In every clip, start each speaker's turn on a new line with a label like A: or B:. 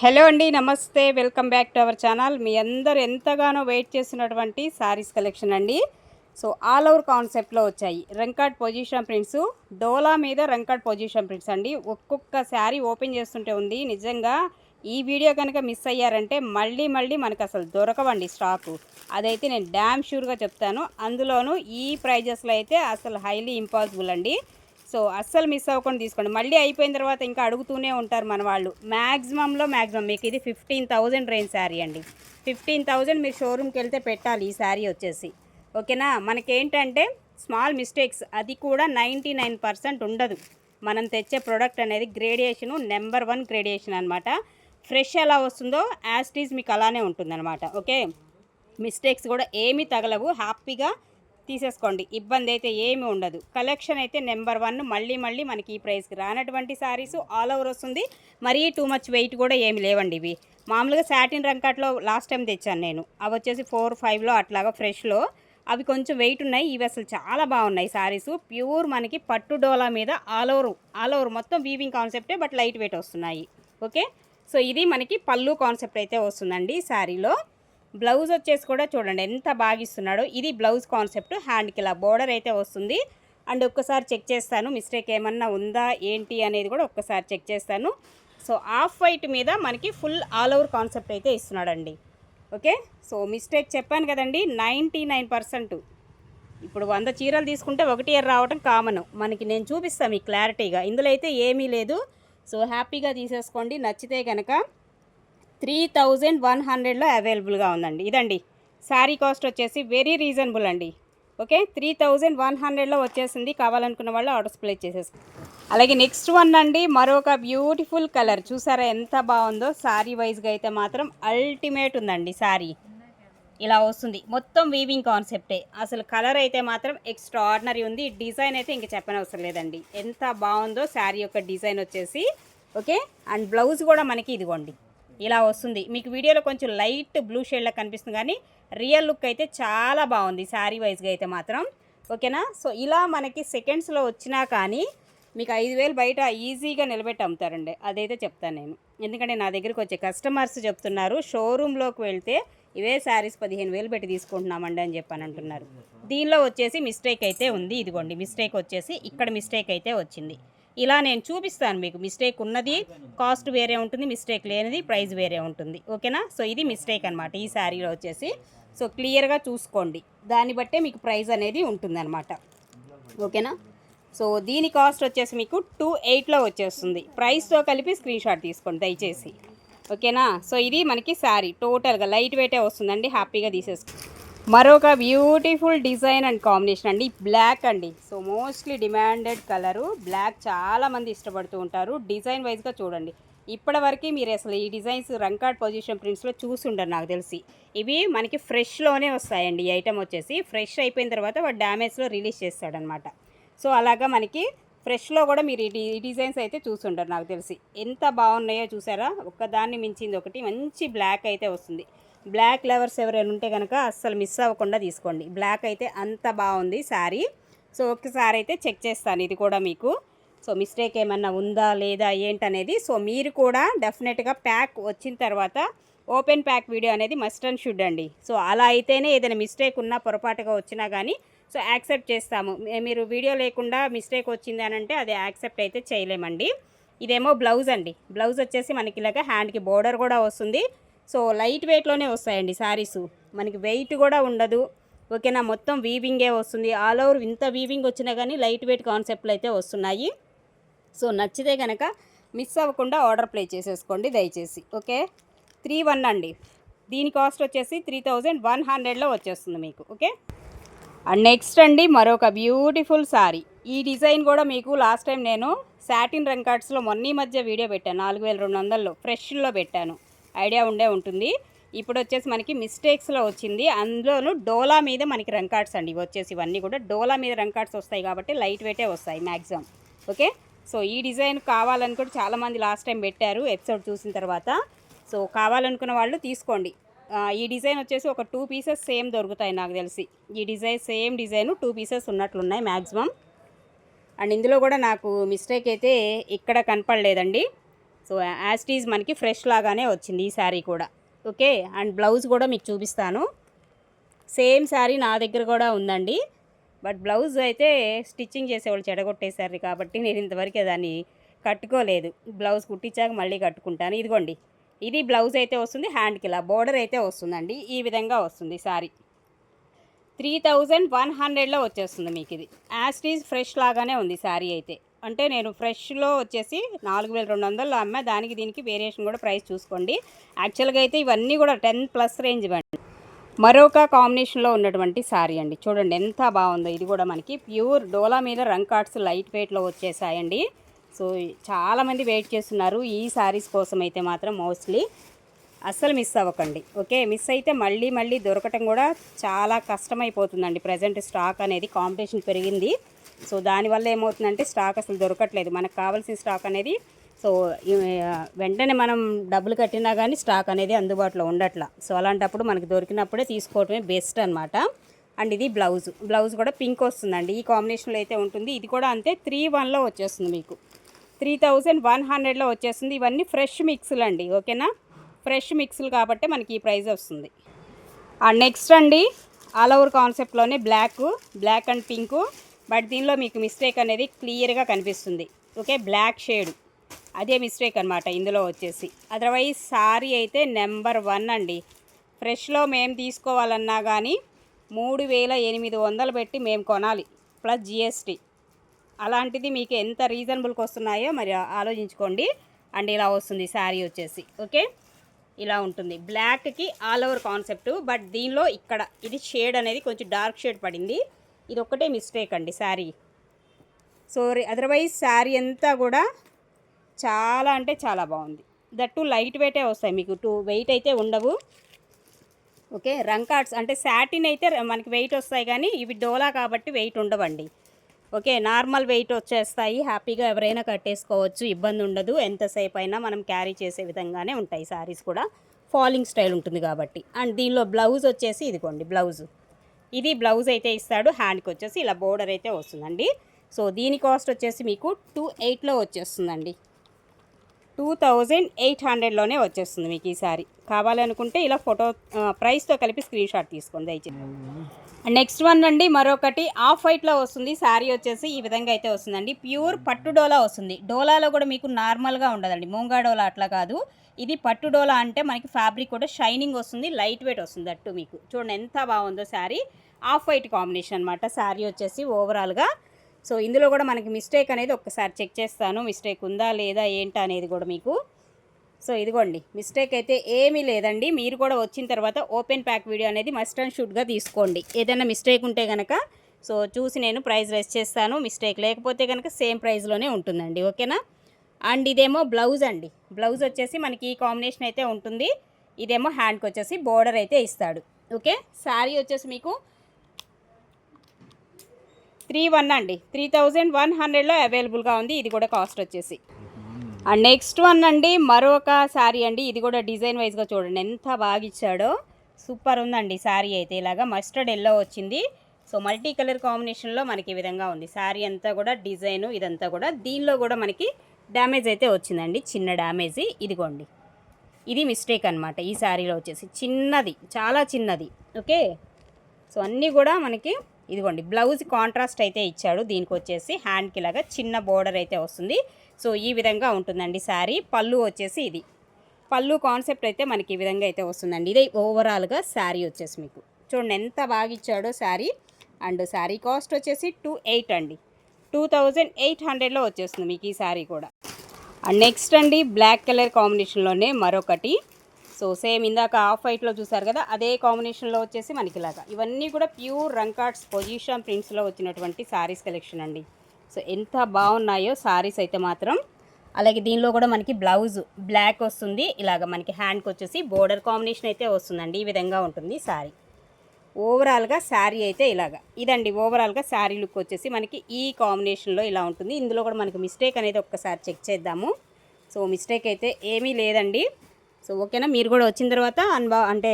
A: Hello అండి నమస్తే. Welcome back to our channel. మీ అందరు ఎంతగానో వెయిట్ చేస్తున్నటువంటి శారీస్ కలెక్షన్ అండి. సో ఆల్ ఓవర్ కాన్సెప్ట్లో వచ్చాయి. రంకాట్ పొజిషన్ ప్రింట్స్ డోలా మీద రంకాట్ పొజిషన్ ప్రింట్స్ అండి. ఒక్కొక్క శారీ ఓపెన్ చేస్తుంటే ఉంది. నిజంగా ఈ వీడియో కనుక మిస్ అయ్యారంటే మళ్ళీ మళ్ళీ మనకు అసలు దొరకవండి స్టాకు. అదైతే నేను డ్యామ్ షూర్గా చెప్తాను. అందులోనూ ఈ ప్రైజెస్లో అయితే అసలు హైలీ ఇంపాసిబుల్ అండి. సో అస్సలు మిస్ అవ్వకుండా తీసుకోండి. మళ్ళీ అయిపోయిన తర్వాత ఇంకా అడుగుతూనే ఉంటారు మన వాళ్ళు. మ్యాక్సిమంలో మ్యాక్సిమం మీకు ఇది ఫిఫ్టీన్ థౌజండ్ రేంజ్ శారీ అండి. ఫిఫ్టీన్ థౌజండ్ మీరు షోరూమ్కి వెళ్తే పెట్టాలి ఈ శారీ వచ్చేసి. ఓకేనా? మనకేంటంటే స్మాల్ మిస్టేక్స్ అది కూడా నైంటీ నైన్ పర్సెంట్ ఉండదు. మనం తెచ్చే ప్రోడక్ట్ అనేది గ్రేడియేషను నెంబర్ వన్ గ్రేడియేషన్ అనమాట ఫ్రెష్ ఎలా వస్తుందో యాస్టీజ్ మీకు అలానే ఉంటుందన్నమాట. ఓకే? మిస్టేక్స్ కూడా ఏమీ తగలవు. హ్యాపీగా తీసేసుకోండి. ఇబ్బంది అయితే ఏమీ ఉండదు. కలెక్షన్ అయితే నెంబర్ వన్. మళ్ళీ మళ్ళీ మనకి ఈ ప్రైస్కి రానటువంటి శారీస్ ఆల్ ఓవర్ వస్తుంది. మరీ టూ మచ్ వెయిట్ కూడా ఏమి లేవండి ఇవి. మామూలుగా సాటిన్ రంకట్లో లాస్ట్ టైం తెచ్చాను నేను. అవి వచ్చేసి ఫోర్ ఫైవ్లో అట్లాగా ఫ్రెష్లో. అవి కొంచెం వెయిట్ ఉన్నాయి. ఇవి అసలు చాలా బాగున్నాయి శారీస్ ప్యూర్ మనకి పట్టు డోలా మీద ఆల్ ఓవర్ ఆల్ ఓవర్ మొత్తం వీవింగ్ కాన్సెప్టే బట్ లైట్ వెయిట్ వస్తున్నాయి. ఓకే? సో ఇది మనకి పళ్ళు కాన్సెప్ట్ అయితే వస్తుందండి శారీలో బ్లౌజ్ వచ్చేసి కూడా చూడండి ఎంత బాగా ఇస్తున్నాడో ఇది బ్లౌజ్ కాన్సెప్ట్ హ్యాండ్కి ఇలా బోర్డర్ అయితే వస్తుంది. అండ్ ఒక్కసారి చెక్ చేస్తాను మిస్టేక్ ఏమన్నా ఉందా ఏంటి అనేది కూడా ఒక్కసారి చెక్ చేస్తాను. సో ఆఫ్ వైట్ మీద మనకి ఫుల్ ఆల్ ఓవర్ కాన్సెప్ట్ అయితే ఇస్తున్నాడండి. ఓకే? సో మిస్టేక్ చెప్పాను కదండి నైంటీ నైన్ పర్సెంట్. ఇప్పుడు వంద చీరలు తీసుకుంటే ఒకటి ఇయర్ రావడం కామన్. మనకి నేను చూపిస్తాను మీకు క్లారిటీగా. ఇందులో అయితే ఏమీ లేదు. సో హ్యాపీగా తీసేసుకోండి నచ్చితే కనుక త్రీ థౌజండ్ వన్ హండ్రెడ్లో అవైలబుల్గా ఉందండి. ఇదండి. శారీ కాస్ట్ వచ్చేసి వెరీ రీజనబుల్ అండి. ఓకే? త్రీ థౌజండ్ వన్ హండ్రెడ్లో వచ్చేసింది. కావాలనుకున్న వాళ్ళు ఆర్డర్స్ ప్లేస్ చేసేసుకో. అలాగే నెక్స్ట్ వన్ అండి. మరొక బ్యూటిఫుల్ కలర్. చూసారా ఎంత బాగుందో? శారీ వైజ్గా అయితే మాత్రం అల్టిమేట్ ఉందండి శారీ ఇలా వస్తుంది. మొత్తం వీవింగ్ కాన్సెప్టే అసలు కలర్ అయితే మాత్రం ఎక్స్ట్రా ఆర్డినరీ ఉంది. డిజైన్ అయితే ఇంక చెప్పనవసరం లేదండి. ఎంత బాగుందో శారీ యొక్క డిజైన్ వచ్చేసి. ఓకే? అండ్ బ్లౌజ్ కూడా మనకి ఇదిగోండి. ఇలా వస్తుంది. మీకు వీడియోలో కొంచెం లైట్ బ్లూ షేడ్లో కనిపిస్తుంది కానీ రియల్ లుక్ అయితే చాలా బాగుంది శారీ వైజ్గా అయితే మాత్రం. ఓకేనా? సో ఇలా మనకి సెకండ్స్లో వచ్చినా కానీ మీకు ఐదు వేలు బయట ఈజీగా నిలబెట్టి అమ్ముతారండి. అదైతే చెప్తాను నేను. ఎందుకంటే నా దగ్గరికి వచ్చే కస్టమర్స్ చెప్తున్నారు షోరూంలోకి వెళ్తే ఇవే శారీస్ పదిహేను వేలు పెట్టి తీసుకుంటున్నామండి అని చెప్పని అంటున్నారు. దీనిలో వచ్చేసి మిస్టేక్ అయితే ఉంది. ఇదిగోండి మిస్టేక్ వచ్చేసి ఇక్కడ మిస్టేక్ అయితే వచ్చింది. ఇలా నేను చూపిస్తాను మీకు. మిస్టేక్ ఉన్నది కాస్ట్ వేరే ఉంటుంది మిస్టేక్ లేనిది ప్రైస్ వేరే ఉంటుంది. ఓకేనా? సో ఇది మిస్టేక్ అనమాట ఈ శారీలో వచ్చేసి. సో క్లియర్గా చూసుకోండి. దాన్ని బట్టే మీకు ప్రైస్ అనేది ఉంటుందన్నమాట. ఓకేనా? సో దీని కాస్ట్ వచ్చేసి మీకు టూ ఎయిట్లో వచ్చేస్తుంది. ప్రైస్తో కలిపి స్క్రీన్ షాట్ తీసుకోండి దయచేసి. ఓకేనా? సో ఇది మనకి శారీ. టోటల్గా లైట్ వెయిటే వస్తుందండి. హ్యాపీగా తీసేసుకో మరొక బ్యూటిఫుల్ డిజైన్ అండ్ కాంబినేషన్ అండి. బ్లాక్ అండి. So mostly demanded colour black చాలామంది ఇష్టపడుతూ ఉంటారు. డిజైన్ వైజ్గా చూడండి. ఇప్పటివరకు మీరు అసలు ఈ డిజైన్స్ రంకాడ్ పొజిషన్ ప్రింట్స్లో చూసి ఉండరు నాకు తెలిసి. ఇవి మనకి ఫ్రెష్లోనే వస్తాయండి. ఈ ఐటమ్ వచ్చేసి ఫ్రెష్ అయిపోయిన తర్వాత వాడు డ్యామేజ్లో రిలీజ్ చేస్తాడనమాట సో అలాగా మనకి ఫ్రెష్లో కూడా మీరు ఈ డిజైన్స్ అయితే చూసుంటారు నాకు తెలిసి. ఎంత బాగున్నాయో చూసారా? ఒక్కదాన్ని మించింది ఒకటి. మంచి బ్లాక్ అయితే వస్తుంది. బ్లాక్ లవర్స్ ఎవరైనా ఉంటే కనుక అస్సలు మిస్ అవ్వకుండా తీసుకోండి. బ్లాక్ అయితే అంత బాగుంది శారీ. సో ఒకసారి అయితే చెక్ చేస్తాను. ఇది కూడా మీకు. సో మిస్టేక్ ఏమన్నా ఉందా లేదా ఏంటనేది. సో మీరు కూడా డెఫినెట్గా ప్యాక్ వచ్చిన తర్వాత ఓపెన్ ప్యాక్ వీడియో అనేది మస్ట్ అండ్ షుడ్ అండి. సో అలా అయితేనే ఏదైనా మిస్టేక్ ఉన్నా పొరపాటుగా వచ్చినా కానీ సో యాక్సెప్ట్ చేస్తాము. మీరు వీడియో లేకుండా మిస్టేక్ వచ్చింది అని అంటే అది యాక్సెప్ట్ అయితే చేయలేమండి. ఇదేమో బ్లౌజ్ అండి. బ్లౌజ్ వచ్చేసి మనకి ఇలాగ హ్యాండ్కి బోర్డర్ కూడా వస్తుంది. సో లైట్ వెయిట్లోనే వస్తాయండి శారీస్. మనకి వెయిట్ కూడా ఉండదు. ఓకేనా? మొత్తం వీవింగే వస్తుంది. ఆల్ ఓవర్ ఇంత వీవింగ్ వచ్చినా కానీ లైట్ వెయిట్ కాన్సెప్ట్లు అయితే వస్తున్నాయి. సో నచ్చితే కనుక మిస్ అవ్వకుండా ఆర్డర్ ప్లే చేసేసుకోండి దయచేసి. ఓకే? త్రీ వన్ అండి. దీని కాస్ట్ వచ్చేసి త్రీ థౌజండ్ వన్ హండ్రెడ్లో వచ్చేస్తుంది మీకు. ఓకే? అండ్ నెక్స్ట్ అండి మరొక బ్యూటిఫుల్ సారీ. ఈ డిజైన్ కూడా మీకు లాస్ట్ టైం నేను సాటిన్ రంకార్డ్స్లో మొన్న మధ్య వీడియో పెట్టాను. నాలుగు వేల రెండు వందల్లో ఫ్రెష్లో పెట్టాను. ఐడియా ఉండే ఉంటుంది. ఇప్పుడు వచ్చేసి మనకి మిస్టేక్స్లో వచ్చింది. అందులోనూ డోలా మీద మనకి రంకార్డ్స్ అండి. ఇవి వచ్చేసి ఇవన్నీ కూడా డోలా మీద రంకార్డ్స్ వస్తాయి కాబట్టి లైట్ వెయిటే వస్తాయి మ్యాక్సిమం ఓకే? సో ఈ డిజైన్ కావాలని కూడా చాలామంది లాస్ట్ టైం పెట్టారు ఎపిసోడ్ చూసిన తర్వాత. సో కావాలనుకున్న వాళ్ళు తీసుకోండి. ఈ డిజైన్ వచ్చేసి ఒక టూ పీసెస్ సేమ్ దొరుకుతాయి నాకు తెలిసి. ఈ design same design two pieces ఉన్నట్లున్నాయి maximum and ఇందులో కూడా నాకు మిస్టేక్ అయితే ఇక్కడ కనపడలేదండి. సో యాస్టీజ్ మనకి ఫ్రెష్ లాగానే వచ్చింది ఈ శారీ కూడా. ఓకే అండ్ బ్లౌజ్ కూడా మీకు చూపిస్తాను. సేమ్ శారీ నా దగ్గర కూడా ఉందండి. బట్ బ్లౌజ్ అయితే స్టిచ్చింగ్ చేసేవాళ్ళు చెడగొట్టేశారు కాబట్టి నేను ఇంతవరకు దాన్ని కట్టుకోలేదు. బ్లౌజ్ కుట్టించాక మళ్ళీ కట్టుకుంటాను. ఇదిగోండి. ఇది బ్లౌజ్ అయితే వస్తుంది హ్యాండ్కి ఇలా బోర్డర్ అయితే వస్తుందండి. ఈ విధంగా వస్తుంది శారీ త్రీ థౌజండ్ వన్ హండ్రెడ్లో వచ్చేస్తుంది మీకు ఇది. యాస్టీజ్ ఫ్రెష్ లాగానే ఉంది శారీ అయితే. అంటే నేను ఫ్రెష్లో వచ్చేసి నాలుగు వేల రెండు వందలు అమ్మా. దానికి దీనికి వేరియేషన్ కూడా ప్రైస్ చూసుకోండి. యాక్చువల్గా అయితే ఇవన్నీ కూడా టెన్ ప్లస్ రేంజ్ ఇవ్వండి. మరొక కాంబినేషన్లో ఉన్నటువంటి శారీ అండి. చూడండి ఎంత బాగుందో. ఇది కూడా మనకి ప్యూర్ డోలా మీద రంగ్ కార్డ్స్ లైట్ వెయిట్లో వచ్చేసాయండి. సో చాలామంది వెయిట్ చేస్తున్నారు ఈ శారీస్ కోసం అయితే మాత్రం మోస్ట్లీ. అస్సలు మిస్ అవ్వకండి. ఓకే? మిస్ అయితే మళ్ళీ మళ్ళీ దొరకటం కూడా చాలా కష్టమైపోతుందండి. ప్రజెంట్ స్టాక్ అనేది కాంపిటీషన్ పెరిగింది. సో దానివల్ల ఏమవుతుందంటే స్టాక్ అసలు దొరకట్లేదు. మనకు కావాల్సిన స్టాక్ అనేది సో వెంటనే మనం డబ్బులు కట్టినా కానీ స్టాక్ అనేది అందుబాటులో ఉండట్లా. సో అలాంటప్పుడు మనకు దొరికినప్పుడే తీసుకోవటమే బెస్ట్ అనమాట అండ్ ఇది బ్లౌజ్ బ్లౌజ్ కూడా పింక్ వస్తుందండి. ఈ కాంబినేషన్లో అయితే ఉంటుంది. ఇది కూడా అంతే త్రీ వన్లో వచ్చేస్తుంది మీకు. త్రీ థౌజండ్ వన్ హండ్రెడ్లో వచ్చేస్తుంది. ఇవన్నీ ఫ్రెష్ మిక్స్లు అండి. ఓకేనా ఫ్రెష్ మిక్స్లు కాబట్టి మనకి ఈ ప్రైస్ వస్తుంది. నెక్స్ట్ అండి. All over కాన్సెప్ట్లోనే black black and pink but దీనిలో మీకు మిస్టేక్ అనేది క్లియర్గా కనిపిస్తుంది. ఓకే బ్లాక్ షేడ్ అదే మిస్టేక్ అనమాట ఇందులో వచ్చేసి. అదర్వైజ్ సారీ అయితే నెంబర్ వన్ అండి. ఫ్రెష్లో మేము తీసుకోవాలన్నా కానీ మూడు వేల ఎనిమిది వందలు పెట్టి మేము కొనాలి. ప్లస్ జిఎస్టీ అలాంటిది మీకు ఎంత రీజనబుల్కి వస్తున్నాయో మరి ఆలోచించుకోండి. అండ్ ఇలా వస్తుంది శారీ వచ్చేసి. ఓకే ఇలా ఉంటుంది. బ్లాక్కి ఆల్ ఓవర్ కాన్సెప్ట్ బట్ దీనిలో ఇక్కడ ఇది షేడ్ అనేది కొంచెం డార్క్ షేడ్ పడింది. ఇది ఒక్కటే మిస్టేక్ అండి శారీ సో అదర్వైజ్ శారీ అంతా కూడా చాలా అంటే చాలా బాగుంది. దట్టు లైట్ వెయిటే వస్తాయి మీకు టూ వెయిట్ అయితే ఉండవు. ఓకే రంగ్ కార్డ్స్ అంటే శాటిన్ అయితే మనకి వెయిట్ వస్తాయి కానీ ఇవి డోలా కాబట్టి వెయిట్ ఉండవండి. ఓకే నార్మల్ వెయిట్ వచ్చేస్తాయి హ్యాపీగా ఎవరైనా కట్టేసుకోవచ్చు ఇబ్బంది ఉండదు. ఎంతసేపు అయినా మనం క్యారీ చేసే విధంగానే ఉంటాయి శారీస్ కూడా. ఫాలింగ్ స్టైల్ ఉంటుంది కాబట్టి. అండ్ దీనిలో బ్లౌజ్ వచ్చేసి ఇదిగోండి బ్లౌజ్ ఇది బ్లౌజ్ అయితే ఇస్తాడు హ్యాండ్కి వచ్చేసి ఇలా బోర్డర్ అయితే వస్తుందండి. సో దీని కాస్ట్ వచ్చేసి మీకు టూ ఎయిట్లో వచ్చేస్తుందండి. టూ థౌజండ్ ఎయిట్ హండ్రెడ్లోనే వచ్చేస్తుంది మీకు ఈ కావాలనుకుంటే ఇలా ఫోటో ప్రైస్తో కలిపి స్క్రీన్ షాట్ తీసుకోండి దయచేసి. నెక్స్ట్ వన్ అండి మరొకటి. ఆఫ్ వైట్లో వస్తుంది శారీ వచ్చేసి ఈ విధంగా అయితే వస్తుందండి. ప్యూర్ పట్టు డోలా వస్తుంది. డోలాలో కూడా మీకు నార్మల్గా ఉండదండి. మూంగా డోలా అట్లా కాదు. ఇది పట్టు డోలా అంటే మనకి ఫ్యాబ్రిక్ కూడా షైనింగ్ వస్తుంది లైట్ వెయిట్ వస్తుంది అట్టు మీకు. చూడండి ఎంత బాగుందో శారీ. ఆఫ్ వైట్ కాంబినేషన్ అనమాట శారీ వచ్చేసి ఓవరాల్గా సో ఇందులో కూడా మనకి మిస్టేక్ అనేది ఒక్కసారి చెక్ చేస్తాను. మిస్టేక్ ఉందా లేదా ఏంటా అనేది కూడా మీకు. సో ఇదిగోండి. మిస్టేక్ అయితే ఏమీ లేదండి. మీరు కూడా వచ్చిన తర్వాత ఓపెన్ ప్యాక్ వీడియో అనేది మస్ట్ అండ్ షుడ్గా తీసుకోండి. ఏదైనా మిస్టేక్ ఉంటే కనుక సో చూసి నేను ప్రైస్ రెస్ట్ చేస్తాను. మిస్టేక్ లేకపోతే కనుక సేమ్ ప్రైస్లోనే ఉంటుందండి. ఓకేనా? అండ్ ఇదేమో బ్లౌజ్ అండి. బ్లౌజ్ వచ్చేసి మనకి ఈ కాంబినేషన్ అయితే ఉంటుంది. ఇదేమో హ్యాండ్కి వచ్చేసి బోర్డర్ అయితే ఇస్తాడు. ఓకే? శారీ వచ్చేసి మీకు త్రీ వన్ అండి. త్రీ థౌజండ్ వన్ హండ్రెడ్లో అవైలబుల్గా ఉంది. ఇది కూడా కాస్ట్ వచ్చేసి. అండ్ నెక్స్ట్ వన్ అండి మరొక శారీ అండి. ఇది కూడా డిజైన్ వైజ్గా చూడండి. ఎంత బాగా ఇచ్చాడో. సూపర్ ఉందండి శారీ అయితే. ఇలాగా మస్టర్డ్ ఎల్లో వచ్చింది. సో మల్టీ కలర్ కాంబినేషన్లో మనకి ఈ విధంగా ఉంది. శారీ అంతా కూడా డిజైను ఇదంతా కూడా దీనిలో కూడా మనకి డ్యామేజ్ అయితే వచ్చిందండి చిన్న డ్యామేజ్ ఇదిగోండి. ఇది మిస్టేక్ అనమాట ఈ శారీలో వచ్చేసి చిన్నది చాలా చిన్నది ఓకే? సో అన్నీ కూడా మనకి ఇదిగోండి బ్లౌజ్ కాంట్రాస్ట్ అయితే ఇచ్చాడు దీనికి వచ్చేసి హ్యాండ్కి లాగా చిన్న బోర్డర్ అయితే వస్తుంది. సో ఈ విధంగా ఉంటుందండి శారీ పళ్ళు వచ్చేసి ఇది. పళ్ళు కాన్సెప్ట్ అయితే మనకి ఈ విధంగా అయితే వస్తుందండి ఇదే ఓవరాల్గా శారీ వచ్చేసి మీకు. చూడండి ఎంత బాగా ఇచ్చాడో శారీ అండ్ శారీ కాస్ట్ వచ్చేసి టూ ఎయిట్ అండి. టూ థౌజండ్ ఎయిట్ హండ్రెడ్లో వచ్చేస్తుంది మీకు ఈ శారీ కూడా. అండ్ నెక్స్ట్ అండి బ్లాక్ కలర్ కాంబినేషన్లోనే మరొకటి. సో సేమ్ ఇందాక ఆఫ్ వైట్లో చూసారు కదా అదే కాంబినేషన్లో వచ్చేసి మనకి ఇలాగా ఇవన్నీ కూడా ప్యూర్ రంకార్డ్స్ పొజిషన్ ప్రింట్స్లో వచ్చినటువంటి శారీస్ కలెక్షన్ అండి. సో ఎంత బాగున్నాయో శారీస్ అయితే మాత్రం. అలాగే దీనిలో కూడా మనకి బ్లౌజ్ బ్లాక్ వస్తుంది. ఇలాగ మనకి హ్యాండ్కి వచ్చేసి బోర్డర్ కాంబినేషన్ అయితే వస్తుందండి. ఈ విధంగా ఉంటుంది శారీ. ఓవరాల్గా శారీ అయితే ఇలాగ. ఇదండి ఓవరాల్గా శారీ లుక్ వచ్చేసి మనకి ఈ కాంబినేషన్లో ఇలా ఉంటుంది. ఇందులో కూడా మనకి మిస్టేక్ అనేది ఒక్కసారి చెక్ చేద్దాము. సో మిస్టేక్ అయితే ఏమీ లేదండి. సో ఓకేనా? మీరు కూడా వచ్చిన తర్వాత అనుభవ అంటే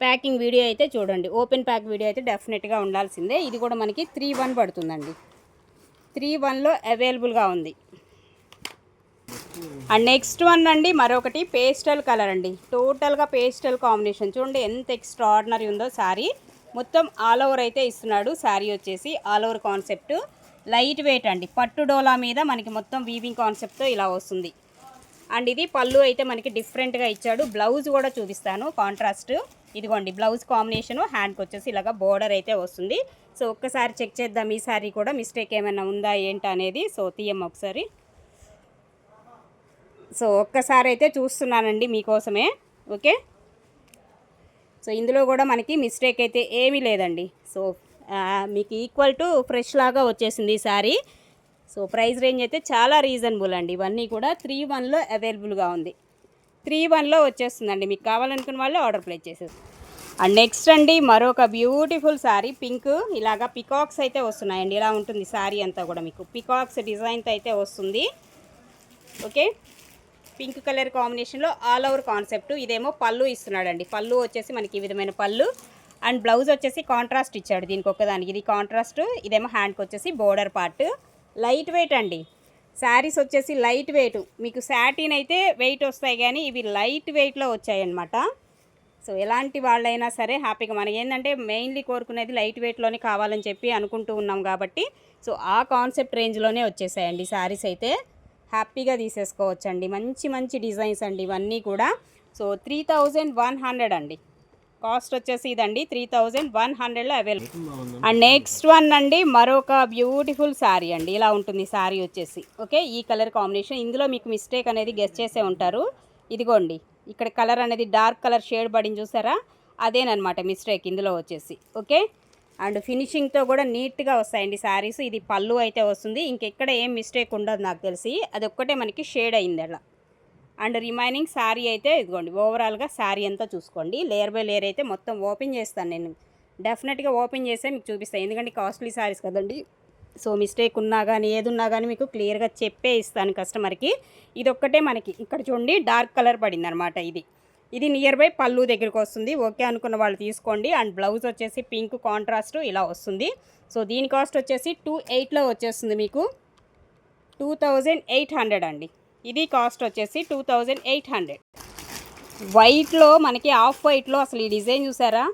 A: ప్యాకింగ్ వీడియో అయితే చూడండి. ఓపెన్ ప్యాక్ వీడియో అయితే డెఫినెట్గా ఉండాల్సిందే. ఇది కూడా మనకి త్రీ వన్ పడుతుందండి. త్రీ వన్లో అవైలబుల్గా ఉంది. అండ్ నెక్స్ట్ వన్ అండి మరొకటి పేస్టల్ కలర్ అండి. టోటల్గా పేస్టల్ కాంబినేషన్. చూడండి ఎంత ఎక్స్ట్రాడినరీ ఉందో శారీ. మొత్తం ఆల్ ఓవర్ అయితే ఇస్తున్నాడు. శారీ వచ్చేసి all over concept. Light weight అండి. పట్టు డోలా మీద మనకి మొత్తం వీవింగ్ కాన్సెప్ట్తో ఇలా వస్తుంది. అండ్ ఇది పళ్ళు అయితే మనకి డిఫరెంట్గా ఇచ్చాడు. బ్లౌజ్ కూడా చూపిస్తాను. కాంట్రాస్ట్. ఇదిగోండి బ్లౌజ్ కాంబినేషను. హ్యాండ్కి వచ్చేసి ఇలాగ బోర్డర్ అయితే వస్తుంది. సో ఒక్కసారి చెక్ చేద్దాం. ఈ శారీ కూడా మిస్టేక్ ఏమైనా ఉందా ఏంటనేది. సో తీయమ్మ ఒకసారి. సో ఒక్కసారి అయితే చూస్తున్నానండి మీకోసమే ఓకే? సో ఇందులో కూడా మనకి మిస్టేక్ అయితే ఏమీ లేదండి. సో మీకు ఈక్వల్ టు ఫ్రెష్ లాగా వచ్చేసింది ఈ సారీ. సో ప్రైస్ రేంజ్ అయితే చాలా రీజనబుల్ అండి. ఇవన్నీ కూడా త్రీ వన్లో అవైలబుల్గా ఉంది. త్రీ వన్లో వచ్చేస్తుందండి. మీకు కావాలనుకున్న వాళ్ళు ఆర్డర్ ప్లేస్ చేసేసి అండ్ నెక్స్ట్ అండి మరొక బ్యూటిఫుల్ శారీ పింక్. ఇలాగా పికాక్స్ అయితే వస్తున్నాయండి. ఇలా ఉంటుంది శారీ అంతా కూడా మీకు? పికాక్స్ డిజైన్తో అయితే వస్తుంది. ఓకే? పింక్ కలర్ కాంబినేషన్లో ఆల్ ఓవర్ కాన్సెప్ట్. ఇదేమో పళ్ళు ఇస్తున్నాడండి. పళ్ళు వచ్చేసి మనకి ఈ విధమైన పళ్ళు. అండ్ బ్లౌజ్ వచ్చేసి కాంట్రాస్ట్ ఇచ్చాడు దీనికి ఒక్కదానికి. ఇది కాంట్రాస్ట్ ఇదేమో హ్యాండ్కి వచ్చేసి బోర్డర్ పార్ట్. లైట్ వెయిట్ అండి. శారీస్ వచ్చేసి లైట్ వెయిట్. మీకు శాటిన్ అయితే వెయిట్ వస్తాయి కానీ ఇవి లైట్ వెయిట్లో వచ్చాయన్నమాట. సో ఎలాంటి వాళ్ళైనా సరే హ్యాపీగా మనకి ఏంటంటే మెయిన్లీ కోరుకునేది లైట్ వెయిట్లోనే కావాలని చెప్పి అనుకుంటూ ఉన్నాం కాబట్టి సో ఆ కాన్సెప్ట్ రేంజ్లోనే వచ్చేసాయండి శారీస్ అయితే. హ్యాపీగా తీసేసుకోవచ్చండి. మంచి మంచి డిజైన్స్ అండి ఇవన్నీ కూడా. So three thousand one hundred అండి. కాస్ట్ వచ్చేసి ఇదండి. త్రీ థౌజండ్ వన్ హండ్రెడ్లో అవైలబుల్ అండ్ నెక్స్ట్ వన్ అండి మరొక బ్యూటిఫుల్ శారీ అండి. ఇలా ఉంటుంది శారీ వచ్చేసి. ఓకే ఈ కలర్ కాంబినేషన్. ఇందులో మీకు మిస్టేక్ అనేది గెస్ట్ చేసే ఉంటారు. ఇదిగోండి ఇక్కడ కలర్ అనేది డార్క్ కలర్ షేడ్ పడింది చూసారా? అదేనమాట మిస్టేక్ ఇందులో వచ్చేసి. ఓకే అండ్ ఫినిషింగ్తో కూడా నీట్గా వస్తాయండి శారీస్. ఇది పళ్ళు అయితే వస్తుంది. ఇంకెక్కడ ఏం మిస్టేక్ ఉండదు నాకు తెలిసి. అది ఒక్కటే మనకి షేడ్ అయింది అలా. అండ్ రిమైనింగ్ శారీ అయితే ఇదిగోండి. ఓవరాల్గా శారీ అంతా చూసుకోండి. లేయర్ బై లేయర్ అయితే మొత్తం ఓపెన్ చేస్తాను నేను. డెఫినెట్గా ఓపెన్ చేస్తే మీకు చూపిస్తాను. ఎందుకంటే కాస్ట్లీ శారీస్ కదండి. సో మిస్టేక్ ఉన్నా కానీ ఏదున్నా కానీ మీకు క్లియర్గా చెప్పే ఇస్తాను కస్టమర్కి. ఇది ఒక్కటే మనకి. ఇక్కడ చూడండి డార్క్ కలర్ పడింది అనమాట ఇది. ఇది నియర్ బై పళ్ళు దగ్గరికి వస్తుంది. ఓకే అనుకున్న వాళ్ళు తీసుకోండి. అండ్ బ్లౌజ్ వచ్చేసి పింక్ కాంట్రాస్ట్ ఇలా వస్తుంది. సో దీని కాస్ట్ వచ్చేసి టూ ఎయిట్లో వచ్చేస్తుంది మీకు. టూ థౌజండ్ ఎయిట్ హండ్రెడ్ అండి. ఇది కాస్ట్ వచ్చేసి టూ థౌజండ్ ఎయిట్ హండ్రెడ్ వైట్లో మనకి ఆఫ్ వైట్లో అసలు ఈ డిజైన్ చూసారా?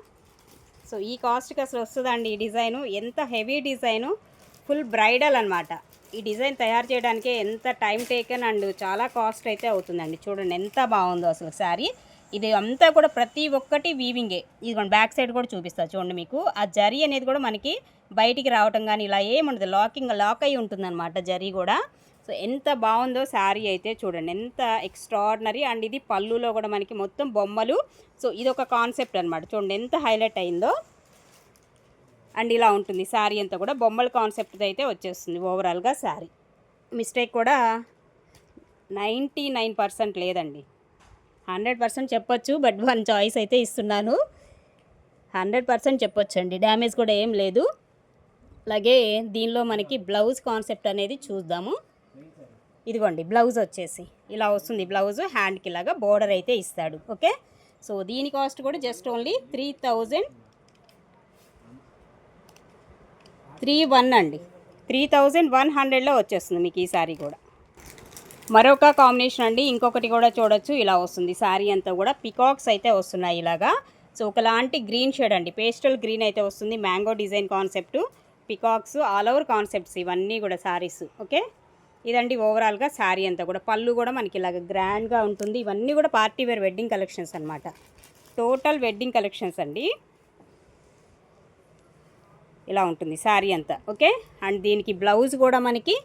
A: సో ఈ కాస్ట్కి అసలు వస్తుందండి ఈ డిజైను. ఎంత హెవీ డిజైను. ఫుల్ బ్రైడల్ అనమాట ఈ డిజైన్ తయారు చేయడానికి ఎంత టైం టేకన్ అండ్ చాలా కాస్ట్ అయితే అవుతుందండి. చూడండి ఎంత బాగుందో అసలు శారీ. ఇది అంతా కూడా ప్రతి ఒక్కటి వీవింగే ఇదిగోండి బ్యాక్ సైడ్ కూడా చూపిస్తా చూడండి మీకు. ఆ జరీ అనేది కూడా మనకి బయటికి రావటం కానీ ఇలా ఏముండదు లాకింగ్ లాక్ అయి ఉంటుందన్నమాట జరీ కూడా. సో ఎంత బాగుందో శారీ అయితే చూడండి. ఎంత ఎక్స్ట్రాడినరీ అండ్ ఇది పళ్ళులో కూడా మనకి మొత్తం బొమ్మలు. సో ఇది ఒక కాన్సెప్ట్ అనమాట చూడండి ఎంత హైలైట్ అయిందో. అండ్ ఇలా ఉంటుంది శారీ అంతా కూడా. బొమ్మల కాన్సెప్ట్ అయితే వచ్చేస్తుంది ఓవరాల్గా శారీ. మిస్టేక్ కూడా నైంటీ నైన్ పర్సెంట్ లేదండి. హండ్రెడ్ పర్సెంట్ చెప్పొచ్చు బట్ వన్ చాయిస్ అయితే ఇస్తున్నాను. హండ్రెడ్ పర్సెంట్ చెప్పొచ్చు అండి డ్యామేజ్ కూడా ఏం లేదు. అలాగే దీనిలో మనకి బ్లౌజ్ కాన్సెప్ట్ అనేది చూద్దాము. ఇదిగోండి బ్లౌజ్ వచ్చేసి ఇలా వస్తుంది బ్లౌజ్ హ్యాండ్కి ఇలాగా బోర్డర్ అయితే ఇస్తాడు ఓకే? సో దీని కాస్ట్ కూడా just only three thousand. Three one అండి త్రీ థౌజండ్ వన్ హండ్రెడ్లో వచ్చేస్తుంది మీకు ఈ సారీ కూడా. మరొక కాంబినేషన్ అండి. ఇంకొకటి కూడా చూడొచ్చు. ఇలా వస్తుంది. శారీ అంతా కూడా పికాక్స్ అయితే వస్తున్నాయి ఇలాగా. సో ఒకలాంటి గ్రీన్ షేడ్ అండి. పేస్టల్ గ్రీన్ అయితే వస్తుంది. Mango design concept peacocks all over concepts ఇవన్నీ కూడా శారీస్. ఓకే? ఇదండి ఓవరాల్గా శారీ అంతా కూడా. పళ్ళు కూడా మనకి ఇలాగ గ్రాండ్గా ఉంటుంది. ఇవన్నీ కూడా పార్టీ వేర్ వెడ్డింగ్ కలెక్షన్స్ అనమాట టోటల్ వెడ్డింగ్ కలెక్షన్స్ అండి. ఇలా ఉంటుంది శారీ అంతా. ఓకే? అండ్ దీనికి బ్లౌజ్ కూడా మనకి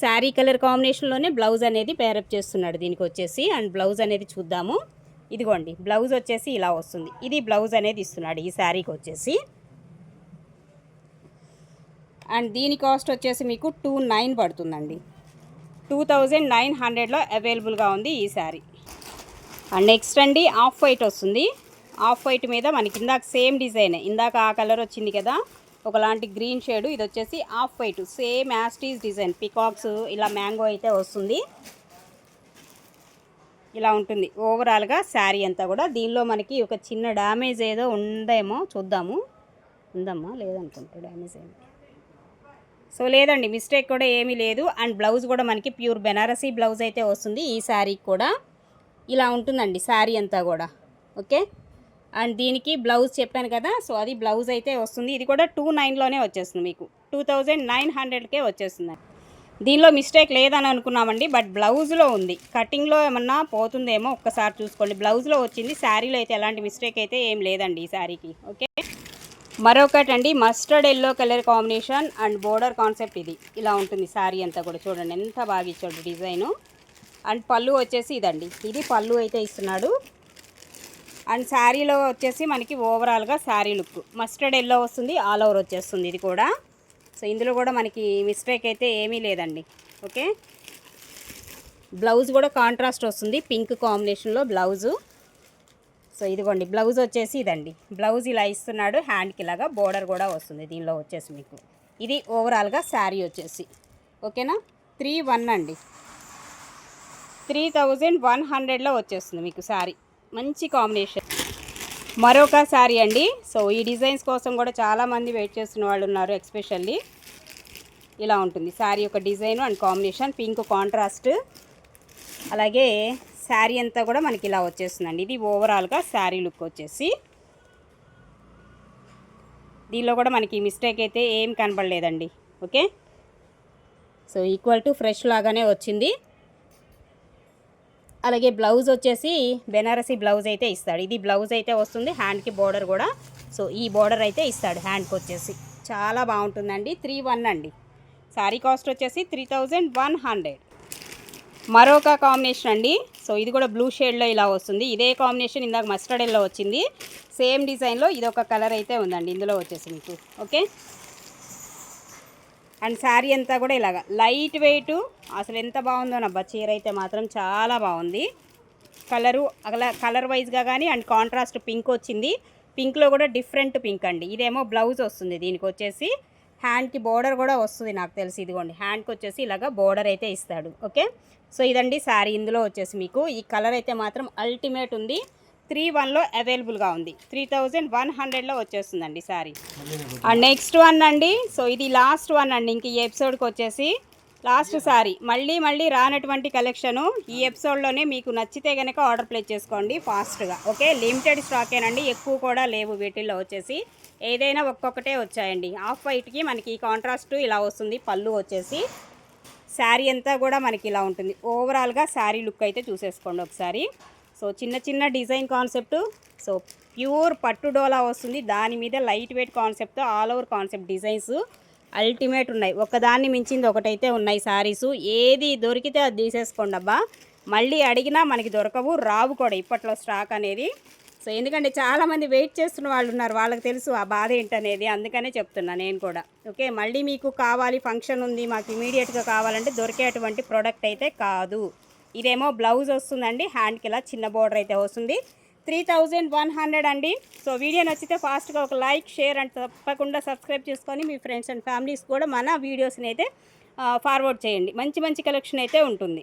A: శారీ కలర్ కాంబినేషన్లోనే బ్లౌజ్ అనేది పేరప్ చేస్తున్నాడు. దీనికి వచ్చేసి అండ్ బ్లౌజ్ అనేది చూద్దాము. ఇదిగోండి బ్లౌజ్ వచ్చేసి ఇలా వస్తుంది. ఇది బ్లౌజ్ అనేది ఇస్తున్నాడు ఈ శారీకి వచ్చేసి. అండ్ దీని కాస్ట్ వచ్చేసి మీకు టూ నైన్ పడుతుందండి. టూ థౌజండ్ నైన్ హండ్రెడ్లో అవైలబుల్గా ఉంది ఈ శారీ. అండ్ నెక్స్ట్ అండి ఆఫ్ వైట్ వస్తుంది. ఆఫ్ వైట్ మీద మనకి ఇందాక సేమ్ డిజైన్. ఇందాక ఆ కలర్ వచ్చింది కదా ఒకలాంటి గ్రీన్ షేడ్ ఇది వచ్చేసి off white same as this design. Peacocks ఇలా మ్యాంగో అయితే వస్తుంది. ఇలా ఉంటుంది. ఓవరాల్గా శారీ అంతా కూడా. దీనిలో మనకి ఒక చిన్న డ్యామేజ్ ఏదో ఉందేమో చూద్దాము. ఉందమ్మా? లేదనుకుంటా. డ్యామేజ్ ఏమి. సో లేదండి. మిస్టేక్ కూడా ఏమీ లేదు. అండ్ బ్లౌజ్ కూడా మనకి ప్యూర్ బెనారసీ బ్లౌజ్ అయితే వస్తుంది ఈ శారీకి కూడా. ఇలా ఉంటుందండి శారీ అంతా కూడా. ఓకే? అండ్ దీనికి బ్లౌజ్ చెప్పాను కదా సో అది బ్లౌజ్ అయితే వస్తుంది. ఇది కూడా టూ నైన్లోనే వచ్చేస్తుంది మీకు. టూ థౌజండ్ నైన్ హండ్రెడ్కే వచ్చేస్తుంది. దీనిలో మిస్టేక్ లేదని అనుకున్నామండి బట్ బ్లౌజ్లో ఉంది. కటింగ్లో ఏమన్నా పోతుందేమో ఒక్కసారి చూసుకోండి. బ్లౌజ్లో వచ్చింది శారీలో అయితే ఎలాంటి మిస్టేక్ అయితే ఏం లేదండి ఈ శారీకి. ఓకే? మరొకటి అండి mustard yellow colour combination and border concept ఇది. ఇలా ఉంటుంది శారీ అంతా కూడా చూడండి ఎంత బాగా ఇచ్చాడు డిజైను. అండ్ పళ్ళు వచ్చేసి ఇదండి. ఇది పళ్ళు అయితే ఇస్తున్నాడు. అండ్ శారీలో వచ్చేసి మనకి ఓవరాల్గా శారీ లుక్. మస్టర్డ్ ఎల్లో వస్తుంది ఆల్ ఓవర్ వచ్చేస్తుంది ఇది కూడా. సో ఇందులో కూడా మనకి మిస్టేక్ అయితే ఏమీ లేదండి. ఓకే? బ్లౌజ్ కూడా కాంట్రాస్ట్ వస్తుంది పింక్ కాంబినేషన్లో బ్లౌజు. సో ఇదిగోండి బ్లౌజ్ వచ్చేసి ఇదండి. బ్లౌజ్ ఇలా ఇస్తున్నాడు హ్యాండ్కి ఇలాగా బోర్డర్ కూడా వస్తుంది దీనిలో వచ్చేసి మీకు. ఇది ఓవరాల్గా శారీ వచ్చేసి. ఓకేనా? త్రీ వన్ అండి. త్రీ థౌజండ్ వన్ హండ్రెడ్లో వచ్చేస్తుంది మీకు శారీ. మంచి కాంబినేషన్. మరొక శారీ అండి. సో ఈ డిజైన్స్ కోసం కూడా చాలామంది వెయిట్ చేస్తున్న వాళ్ళు ఉన్నారు ఎక్స్పెషల్లీ. ఇలా ఉంటుంది. శారీ యొక్క design and combination pink contrast. అలాగే శారీ అంతా కూడా మనకి ఇలా వచ్చేస్తుందండి. ఇది ఓవరాల్గా శారీ లుక్ వచ్చేసి. దీనిలో కూడా మనకి మిస్టేక్ అయితే ఏం కనబడలేదండి. Okay? So equal to fresh లాగానే వచ్చింది. అలాగే బ్లౌజ్ వచ్చేసి బెనారసీ బ్లౌజ్ అయితే ఇస్తాడు. ఇది బ్లౌజ్ అయితే వస్తుంది హ్యాండ్కి బోర్డర్ కూడా. సో ఈ బోర్డర్ అయితే ఇస్తాడు హ్యాండ్కి వచ్చేసి. చాలా బాగుంటుందండి. త్రీ వన్ అండి. శారీ కాస్ట్ వచ్చేసి త్రీ థౌజండ్ వన్ హండ్రెడ్. మరొక కాంబినేషన్ అండి. సో ఇది కూడా బ్లూ షేడ్లో ఇలా వస్తుంది. ఇదే కాంబినేషన్ ఇందాక మస్టర్డ్ ఎల్లో వచ్చింది. సేమ్ డిజైన్లో ఇది ఒక కలర్ అయితే ఉందండి. ఇందులో వచ్చేసి మీకు. ఓకే? అండ్ శారీ అంతా కూడా ఇలాగా. లైట్ వెయిట్ అసలు ఎంత బాగుందో నబ్బా చీర అయితే మాత్రం చాలా బాగుంది. కలరు అలా కలర్ వైజ్గా కానీ అండ్ కాంట్రాస్ట్ పింక్ వచ్చింది. పింక్లో కూడా డిఫరెంట్ పింక్ అండి. ఇదేమో బ్లౌజ్ వస్తుంది దీనికి వచ్చేసి. హ్యాండ్కి బోర్డర్ కూడా వస్తుంది నాకు తెలిసి ఇదిగోండి. హ్యాండ్కి వచ్చేసి ఇలాగ బోర్డర్ అయితే ఇస్తాడు. ఓకే సో ఇదండి శారీ ఇందులో వచ్చేసి మీకు. ఈ కలర్ అయితే మాత్రం అల్టిమేట్ ఉంది. త్రీ వన్లో అవైలబుల్గా ఉంది. త్రీ థౌజండ్ వన్ హండ్రెడ్లో వచ్చేస్తుందండి శారీ అండ్ నెక్స్ట్ వన్ అండి సో ఇది లాస్ట్ వన్ అండి ఇంక ఈ ఎపిసోడ్కి వచ్చేసి లాస్ట్ సారీ. మళ్ళీ మళ్ళీ రానటువంటి కలెక్షను ఈ ఎపిసోడ్లోనే మీకు నచ్చితే కనుక ఆర్డర్ ప్లేస్ చేసుకోండి ఫాస్ట్గా. ఓకే లిమిటెడ్ స్టాకేనండి ఎక్కువ కూడా లేవు వీటిల్లో వచ్చేసి. ఏదైనా ఒక్కొక్కటే వచ్చాయండి. ఆఫ్ వైట్కి మనకి కాంట్రాస్ట్ ఇలా వస్తుంది పళ్ళు వచ్చేసి. శారీ అంతా కూడా మనకి ఇలా ఉంటుంది. ఓవరాల్గా శారీ లుక్ అయితే చూసేసుకోండి ఒకసారి. సో చిన్న చిన్న డిజైన్ కాన్సెప్ట్ సో ప్యూర్ పట్టు డోలా వస్తుంది. దాని మీద లైట్ వెయిట్ కాన్సెప్ట్తో all over concept designs ultimate ఉన్నాయి. ఒకదాన్ని మించింది ఒకటైతే ఉన్నాయి శారీసు ఏది దొరికితే అది తీసేసుకోండి అబ్బా. మళ్ళీ అడిగినా మనకి దొరకవు రావు కూడా ఇప్పట్లో స్టాక్ అనేది. సో ఎందుకంటే చాలామంది వెయిట్ చేస్తున్న వాళ్ళు ఉన్నారు వాళ్ళకి తెలుసు ఆ బాధ ఏంటనేది. అందుకనే చెప్తున్నా నేను కూడా. ఓకే మళ్ళీ మీకు కావాలి ఫంక్షన్ ఉంది మాకు ఇమీడియట్గా కావాలంటే దొరికేటువంటి ప్రోడక్ట్ అయితే కాదు. ఇదేమో బ్లౌజ్ వస్తుందండి. హ్యాండ్కి ఇలా చిన్న బోర్డర్ అయితే వస్తుంది. త్రీ థౌజండ్ వన్ హండ్రెడ్ అండి. సో వీడియో నచ్చితే ఫాస్ట్గా ఒక లైక్ షేర్ అండ్ తప్పకుండా సబ్స్క్రైబ్ చేసుకొని మీ ఫ్రెండ్స్ అండ్ ఫ్యామిలీస్ కూడా మన వీడియోస్ని అయితే ఫార్వర్డ్ చేయండి. మంచి మంచి కలెక్షన్ అయితే ఉంటుంది.